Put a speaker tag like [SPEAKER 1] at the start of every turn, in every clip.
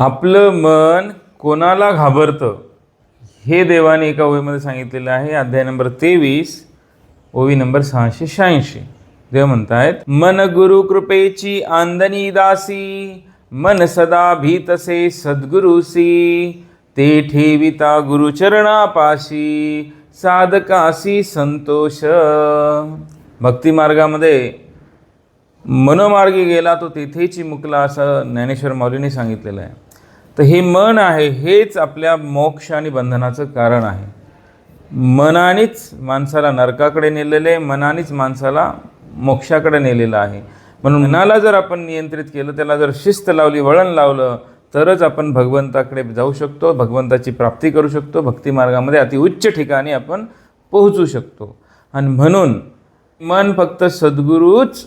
[SPEAKER 1] आपलं मन कोणाला घाबरतं हे देवाने एका ओवीमध्ये सांगितलेलं आहे. अध्याय नंबर तेवीस ओवी नंबर सहाशे शहाऐंशी. देव म्हणतायत मन गुरु कृपेची आंदनी दासी मन सदा भीतसे सद्गुरुसी ते ठेविता गुरुचरणापाशी साधकासी संतोष. भक्ती मार्गामध्ये मनोमार्गी गेला तो तेथेची मुकला असं ज्ञानेश्वर माऊलीने सांगितलेलं आहे. तर हे मन आहे हेच आपल्या मोक्ष आणि बंधनाचं कारण आहे. मनानेच माणसाला नरकाकडे नेलेलं आहे मनानेच माणसाला मोक्षाकडे नेलेलं आहे. म्हणून मनाला जर आपण नियंत्रित केलं त्याला जर शिस्त लावली वळण लावलं तरच आपण भगवंताकडे जाऊ शकतो भगवंताची प्राप्ती करू शकतो भक्तिमार्गामध्ये अतिउच्च ठिकाणी आपण पोहोचू शकतो. आणि म्हणून मन फक्त सद्गुरूच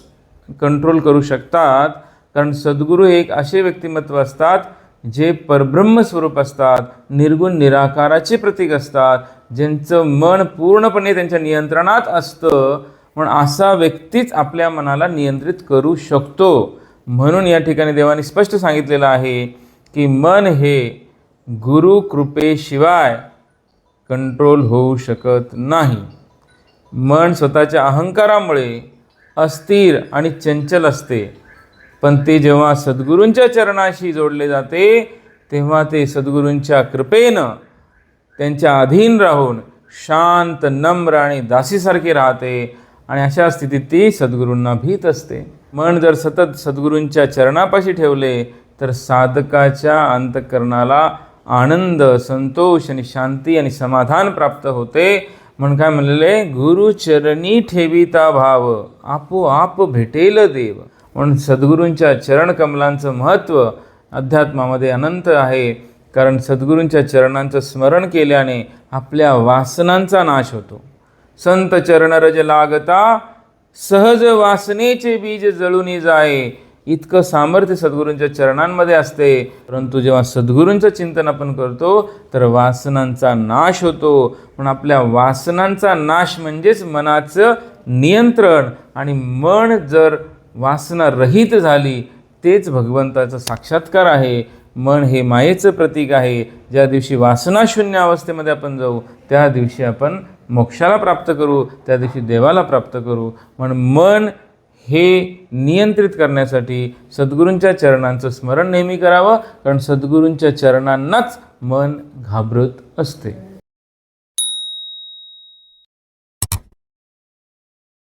[SPEAKER 1] कंट्रोल करू शकतात कारण सद्गुरू हे एक असे व्यक्तिमत्व असतात जे परब्रह्म स्वरूप असतात निर्गुण निराकाराचे प्रतीक असतात ज्यांचं मन पूर्णपणे त्यांच्या नियंत्रणात असतं म्हणून असा व्यक्तीच आपल्या मनाला नियंत्रित करू शकतो. म्हणून या ठिकाणी देवाने स्पष्ट सांगितलेलं आहे की मन हे गुरु कृपेशिवाय कंट्रोल होऊ शकत नाही. मन स्वतःच्या अहंकारामुळे अस्थिर आणि चंचल असते. पण ते जेव्हा सद्गुरूंच्या चरणाशी जोडले जाते तेव्हा ते सद्गुरूंच्या कृपेनं त्यांच्या अधीन राहून शांत नम्र आणि दासीसारखे राहते आणि अशा स्थितीत ती सद्गुरूंना भीत असते. मन जर सतत सद्गुरूंच्या चरणापाशी ठेवले तर साधकाच्या अंतकरणाला आनंद संतोष आणि शांती आणि समाधान प्राप्त होते. म्हणून काय म्हणलेले गुरुचरणी ठेविता भाव आपोआप भेटेल देव. म्हणून सद्गुरूंच्या चरणकमलांचं महत्त्व अध्यात्मामध्ये अनंत आहे. कारण सद्गुरूंच्या चरणांचं स्मरण केल्याने आपल्या वासनांचा नाश होतो. संत चरणरज लागता सहज वासनेचे बीज जळून जाये. इतकं सामर्थ्य सद्गुरूंच्या चरणांमध्ये असते. परंतु जेव्हा सद्गुरूंचं चिंतन आपण करतो तर वासनांचा नाश होतो. पण आपल्या वासनांचा नाश म्हणजेच मनाचं नियंत्रण आणि मन जर वासना रहित झाली तेच भगवंताचं साक्षात्कार आहे. मन हे मायेचं प्रतीक आहे. ज्या दिवशी वासनाशून्य अवस्थेमध्ये आपण जाऊ त्या दिवशी आपण मोक्षाला प्राप्त करू त्या दिवशी देवाला प्राप्त करू. म्हणून मन हे नियंत्रित करण्यासाठी सद्गुरूंच्या चरणांचं स्मरण नेहमी करावं कारण सद्गुरूंच्या चरणांनाच मन घाबरत असते.